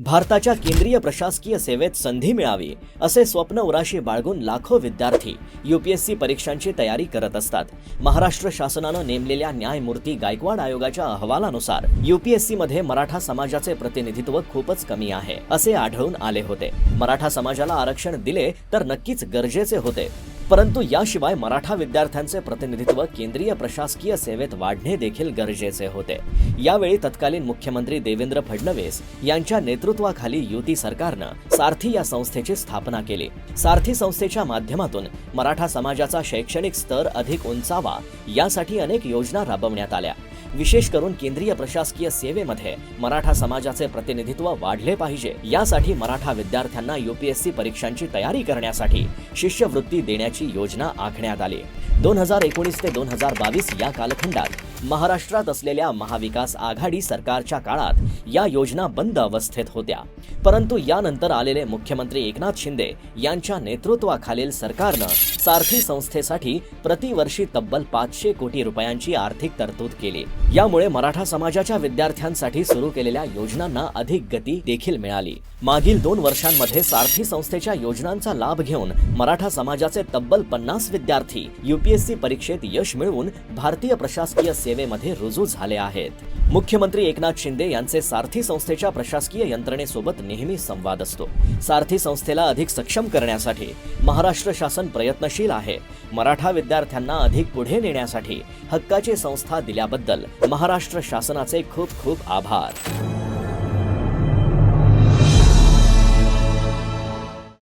भारताच्या केंद्रीय प्रशासकीय सेवेत संधी मिळावी असे स्वप्न उराशी बाळगून लाखो विद्यार्थी युपीएससी परीक्षांची तयारी करत असतात. महाराष्ट्र शासनानं नेमलेल्या न्यायमूर्ती गायकवाड आयोगाच्या अहवालानुसार युपीएससी मध्ये मराठा समाजाचे प्रतिनिधित्व खूपच कमी आहे असे आढळून आले होते. मराठा समाजाला आरक्षण दिले तर नक्कीच गरजेचे होते. परंतु याशिवाय मराठा विद्यार्थ्यांचे प्रतिनिधित्व केंद्रीय प्रशासकीय सेवेत वाढणे देखील गरजेचे होते. यावेळी तत्कालीन मुख्यमंत्री देवेंद्र फडणवीस यांच्या नेतृत्वाखाली युती सरकारनं सारथी या संस्थेची स्थापना केली. सारथी संस्थेच्या माध्यमातून मराठा समाजाचा शैक्षणिक स्तर अधिक उंचावा यासाठी अनेक योजना राबवण्यात आल्या. विशेष करून केंद्रीय प्रशासकीय सेवेमध्ये मराठा समाजाचे प्रतिनिधित्व वाढले पाहिजे. यासाठी मराठा विद्यार्थ्यांना युपीएससी परीक्षांची तयारी करण्यासाठी शिष्यवृत्ती देण्याची योजना आखण्यात आली. दोन हजार एकोणीस ते दोन हजार बावीस या कालखंडात महाराष्ट्रात असलेल्या महाविकास आघाडी सरकारच्या काळात या योजना बंद अवस्थेत होत्या. परंतु यानंतर आलेले मुख्यमंत्री एकनाथ शिंदे यांच्या नेतृत्वाखालील सरकारनं सारथी संस्थेसाठी प्रतिवर्षी तब्बल पाचशे कोटी रुपयांची आर्थिक तरतूद केली. यामुळे मराठा समाजाच्या विद्यार्थ्यांसाठी सुरू केलेल्या योजनांना अधिक गती देखील मिळाली. मागील दोन वर्षांमध्ये सारथी संस्थेच्या योजनांचा लाभ घेऊन मराठा समाजाचे तब्बल पन्नास विद्यार्थी युपीएससी परीक्षेत यश मिळवून भारतीय प्रशासकीय सेवा सेवेमध्ये रुजू झाले आहेत. मुख्यमंत्री एकनाथ शिंदे यांचे सारथी संस्थेच्या प्रशासकीय यंत्रणेसोबत नेहमी संवाद असतो. सारथी संस्थेला अधिक सक्षम करण्यासाठी महाराष्ट्र शासन प्रयत्नशील आहे. मराठा विद्यार्थ्यांना अधिक पुढे नेण्यासाठी हक्काची संस्था दिल्याबद्दल महाराष्ट्र शासनाचे खूप खूप आभार.